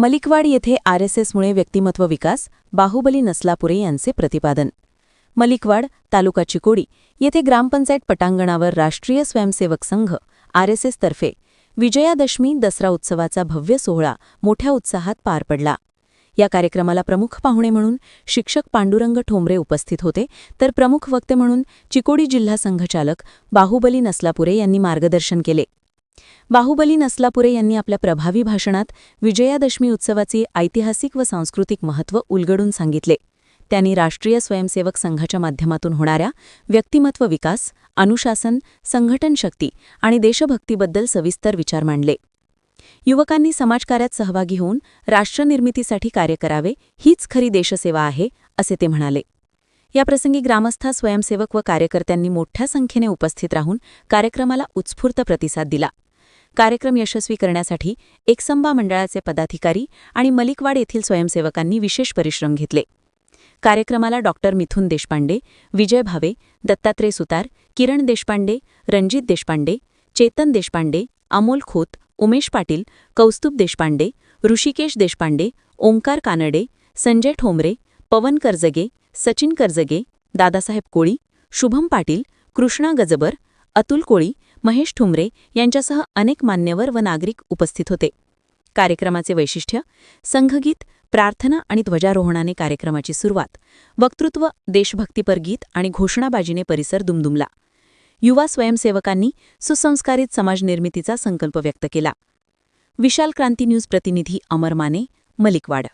मलिकवाड येथे आरएसएसमुळे व्यक्तिमत्व विकास बाहुबली नसलापुरे यांचे प्रतिपादन. मलिकवाड तालुका चिकोडी येथे ग्रामपंचायत पटांगणावर राष्ट्रीय स्वयंसेवक संघ आरएसएसतर्फे विजयादशमी दसरा उत्सवाचा भव्य सोहळा मोठ्या उत्साहात पार पडला. या कार्यक्रमाला प्रमुख पाहुणे म्हणून शिक्षक पांडुरंग ठोंबरे उपस्थित होते तर प्रमुख वक्ते म्हणून चिकोडी जिल्हा संघचालक बाहुबली नसलापुरे यांनी मार्गदर्शन केले. बाहुबली नसलापुरे यांनी आपल्या प्रभावी भाषणात विजयादशमी उत्सवाचे ऐतिहासिक व सांस्कृतिक महत्त्व उलगडून सांगितले. त्यांनी राष्ट्रीय स्वयंसेवक संघाच्या माध्यमातून होणाऱ्या व्यक्तिमत्व विकास अनुशासन संघटन शक्ती आणि देशभक्तीबद्दल सविस्तर विचार मांडले. युवकांनी समाजकार्यात सहभागी होऊन राष्ट्रनिर्मितीसाठी कार्य करावे हीच खरी देशसेवा आहे असे ते म्हणाले. याप्रसंगी ग्रामस्था स्वयंसेवक व कार्यकर्त्यांनी मोठ्या संख्येने उपस्थित राहून कार्यक्रमाला उत्स्फूर्त प्रतिसाद दिला. कार्यक्रम यशस्वी करण्यासाठी एकसंबा मंडळाचे पदाधिकारी आणि मलिकवाड येथील स्वयंसेवकांनी विशेष परिश्रम घेतले. कार्यक्रमाला डॉक्टर मिथुन देशपांडे विजय भावे दत्तात्रय सुतार किरण देशपांडे रणजित देशपांडे चेतन देशपांडे अमोल खोत उमेश पाटील कौस्तुभ देशपांडे ऋषिकेश देशपांडे ओंकार कानडे संजय ठोंबरे पवन कर्जगे सचिन कर्जगे दादासाहेब कोळी शुभम पाटील कृष्णा गजबर अतुल कोळी महेश ठुमरे यांच्यासह अनेक मान्यवर व नागरिक उपस्थित होते. कार्यक्रमाचे वैशिष्ट्य संघगीत प्रार्थना आणि ध्वजारोहणाने कार्यक्रमाची सुरुवात वक्तृत्व देशभक्तीपर गीत आणि घोषणाबाजीने परिसर दुमदुमला. युवा स्वयंसेवकांनी सुसंस्कारित समाज निर्मितीचा संकल्प व्यक्त केला. विशाल क्रांती न्यूज प्रतिनिधी अमर माने मलिकवाड.